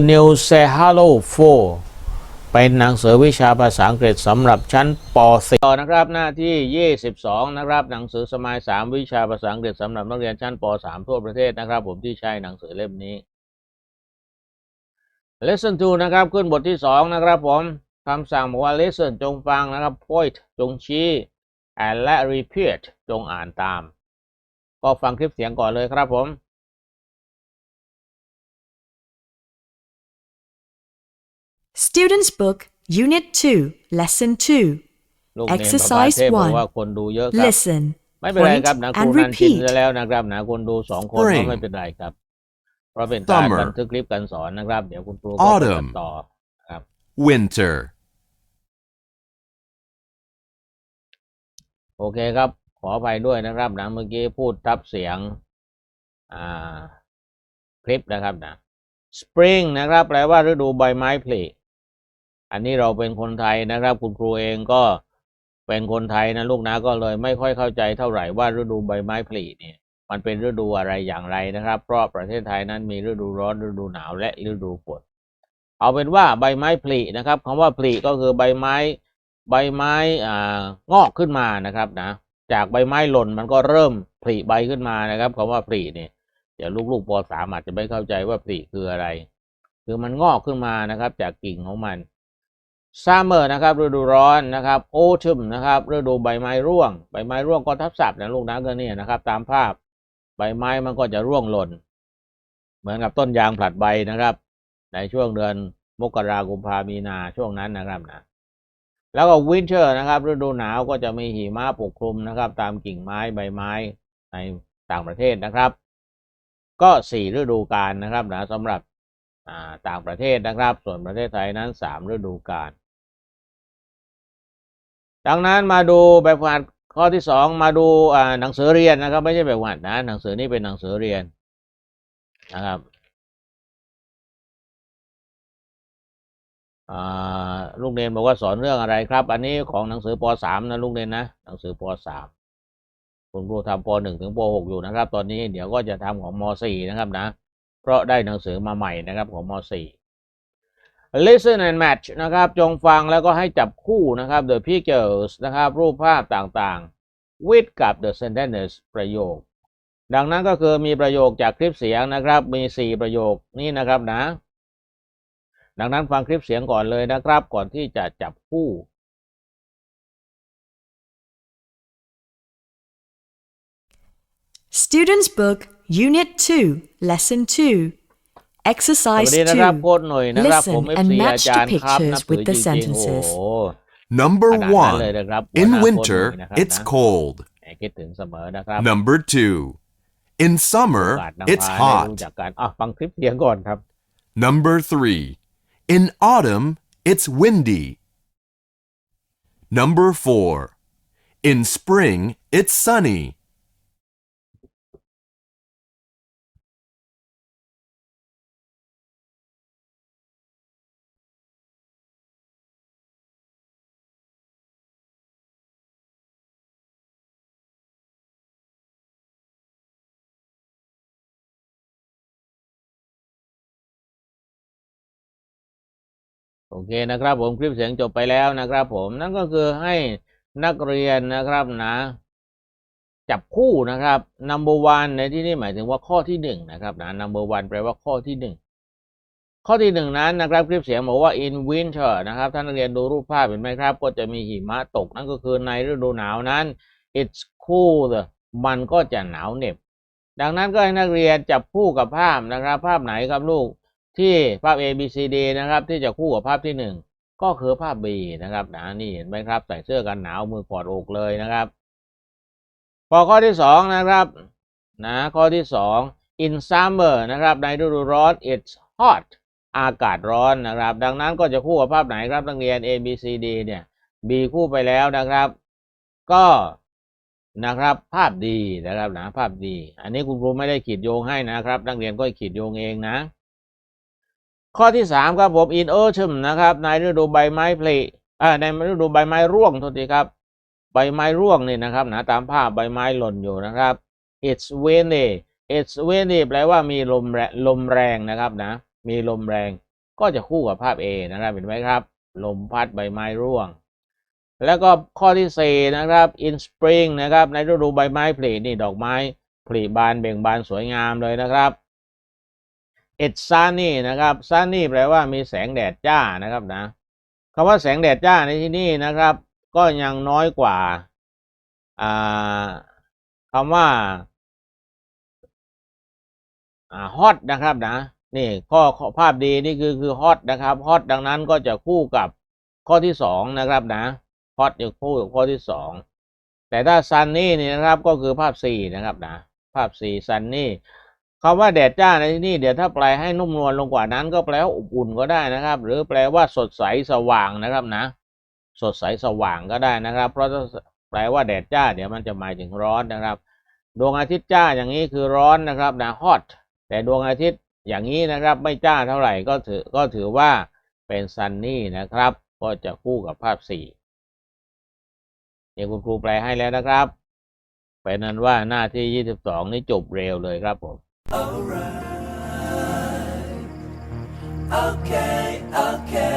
New Say Hello 4 เป็นหนังสือวิชาภาษาอังกฤษสำหรับชั้นป .4 ต่อนะครับหน้าที่ 22 นะครับ หนังสือสมัย 3 วิชาภาษาอังกฤษสำหรับนักเรียนชั้นป .3 ทั่วประเทศนะครับ ผมที่ใช้หนังสือเล่มนี้ Lesson 2 นะครับ ขึ้นบทที่ 2 นะครับผมคำสั่งบอกว่า listen จงฟังนะครับ point จงชี้ and และ repeat จงอ่านตาม ก็ฟังคลิปเสียงก่อนเลยครับผม ดูเยอะครับ Listen, ไม่เป็นไร point ครับนะครู and นันชิน repeat. ซะแล้วนะครับนะคนดูสองคนก็ Spring ไม่เป็นไรครับ เพราะเป็นการ Summer บันทึกคลิปการสอนนะครับ เดี๋ยวคุณครูก็ไปตัด Autumn ต่อ winter, โอเคครับ ขออภัยด้วยนะครับนะเมื่อกี้พูดทับเสียงอ่าคลิปนะครับนะ spring นะครับ แปลว่าฤดูใบไม้ผลิ อันนี้เราเป็นคนไทยนะครับ คุณครูเองก็เป็นคนไทยนะลูกนะก็เลยไม่ค่อยเข้าใจเท่าไหร่ว่าฤดูใบไม้ผลิเนี่ยมันเป็นฤดูอะไรอย่างไรนะครับ เพราะประเทศไทยนั้นมีฤดูร้อนฤดูหนาวและฤดูฝนเอาเป็นว่าใบไม้ผลินะครับคำว่าผลิก็คือใบไม้ใบไม้อ่างอกขึ้นมานะครับนะ จากใบไม้หล่นมันก็เริ่มผลิใบขึ้นมานะครับคำว่าผลิเนี่ยเดี๋ยวลูกๆปสามอาจจะไม่เข้าใจว่าผลิคืออะไร คือมันงอกขึ้นมานะครับ จากกิ่งของมัน summer นะครับฤดูร้อนนะครับ autumn นะครับฤดูใบไม้ร่วง ใบไม้ร่วงก็ทับศัพท์นะลูกนะก็เนี่ยนะครับ ตามภาพใบไม้มันก็จะร่วงหล่น เหมือนกับต้นยางผลัดใบนะครับ ในช่วงเดือนมกราคมกุมภามีนาช่วงนั้นนะครับนะแล้วก็ winter นะครับฤดูหนาวก็จะมีหิมะปกคลุมนะครับ ตามกิ่งไม้ใบไม้ในต่างประเทศนะครับ ก็สี่ฤดูกาลนะครับนะสำหรับอ่าต่างประเทศนะครับ ส่วนประเทศไทยนั้นสามฤดูกาล ดังนั้นมาดูแบบฝึกหัดข้อที่สองมาดูอ่าหนังสือเรียนนะครับ ไม่ใช่แบบฝึกหัดนะหนังสือนี้เป็นหนังสือเรียนนะครับลูกเรียนบอกว่าสอนเรื่องอะไรครับ อันนี้ของหนังสือปสามนะลูกเรียนนะหนังสือปสามคุณครูทำปหนึ่งถึงปหกอยู่นะครับ ตอนนี้เดี๋ยวก็จะทำของมสี่นะครับนะ เพราะได้หนังสือมาใหม่นะครับของม .4 listen and match นะครับ จงฟังแล้วก็ให้จับคู่นะครับ the pictures นะครับ รูปภาพต่างๆ with กับ the sentences ประโยค ดังนั้นก็คือมีประโยคจากคลิปเสียงนะครับ มี 4 ประโยคนี่นะครับนะ ดังนั้นฟังคลิปเสียงก่อนเลยนะครับ ก่อนที่จะจับคู่ Students' Book, Unit 2, Lesson 2. สวั Exercise สดีนะครับ 2. โค้ดหน่อยนะครับ Listen ผม and FC อา match จาร the ย์ครับ pictures นับถือ with จ the ริงๆ โอ้ sentences. โห number ขนาดนั้นเลย one, นะครับหัวห in น้าโค้ดหนุ่ย winter, นะครับ it's นะ cold. ให้คิดถึงเสมอนะครับ Number two, in โอ summer, กาสนำ it's พาได้รู้ hot. จักกันอ่ะฟังคลิปเสียงก่อนครับ Number three, in autumn, it's windy. Number four, in spring, it's sunny. โอเคนะครับผมคลิปเสียงจบไปแล้วนะครับ ผมนั่นก็คือให้นักเรียนนะครับนะ จับคู่นะครับ number one ในที่นี้หมายถึงว่าข้อที่หนึ่งนะครับนะ number one แปลว่าข้อที่หนึ่งข้อที่หนึ่งนั้นนะครับคลิปเสียงบอกว่า in winter นะครับท่านนักเรียนดูรูปภาพเห็นไหมครับ ก็จะมีหิมะตกนั่นก็คือในฤดูหนาวนั้น it's cool มันก็จะหนาวเหน็บ ดังนั้นก็ให้นักเรียนจับคู่กับภาพนะครับ ภาพไหนครับลูก ที่ภาพ A B C D นะครับ ที่จะคู่กับภาพที่หนึ่งก็คือภาพ B นะครับนะนี่เห็นไหมครับ ใส่เสื้อกันหนาวมือกอดอกเลยนะครับ พอข้อที่สองนะครับนะข้อที่สอง in summer นะครับ ในฤดูร้อน it's hot อากาศร้อนนะครับ ดังนั้นก็จะคู่กับภาพไหนครับนักเรียน A B C D เนี่ย B คู่ไปแล้วนะครับ ก็นะครับภาพดีนะครับนะภาพดี อันนี้คุณครูไม่ได้ขีดโยงให้นะครับ นักเรียนก็ขีดโยงเองนะ ข้อที่สามครับผม in autumn นะครับในฤดูใบไม้ผลิอ่าในฤดูใบไม้ร่วงโทษทีครับ ใบไม้ร่วงนี่นะครับนะตามภาพใบไม้หล่นอยู่นะครับ it's windy it's windy แปลว่ามีลมแรงลมแรงนะครับนะ มีลมแรงก็จะคู่กับภาพ A นะครับเห็นไหมครับ ลมพัดใบไม้ร่วง แล้วก็ข้อที่4นะครับ in spring นะครับในฤดูใบไม้ผลินี่ดอกไม้ผลิบานเบ่งบานสวยงามเลยนะครับ it's sunny นะครับ sunny แปลว่ามีแสงแดดจ้านะครับนะคำว่าแสงแดดจ้าในที่นี่นะครับ ก็ยังน้อยกว่าอ่าคำว่าฮอ่า hot นะครับนะนี่ข้อข้อภาพดีนี่คือคือ hot นะครับ hot ดังนั้นก็จะคู่กับข้อที่สองนะครับนะ hot จะคู่กับข้อที่สองแต่ถ้า sunny นี่นะครับก็คือภาพ C นะครับนะภาพ C sunny คำว่าแดดจ้าในที่นี่เดี๋ยวถ้าแปลให้นุ่มนวลลงกว่านั้น ก็แปลว่าอบอุ่นก็ได้นะครับ หรือแปลว่าสดใสสว่างนะครับนะ สดใสสว่างก็ได้นะครับ เพราะถ้าแปลว่าแดดจ้าเดี๋ยวมันจะหมายถึงร้อนนะครับ ดวงอาทิตย์จ้าอย่างนี้คือร้อนนะครับนะ hot แต่ดวงอาทิตย์อย่างนี้นะครับไม่จ้าเท่าไหร่ก็ถือก็ถือว่าเป็น sunny นะครับ ก็จะคู่กับภาพ4นี่คุณครูแปลให้แล้วนะครับเป็นนั้นว่าหน้าที่22นี่จบเร็วเลยครับผม Alright. Okay, okay.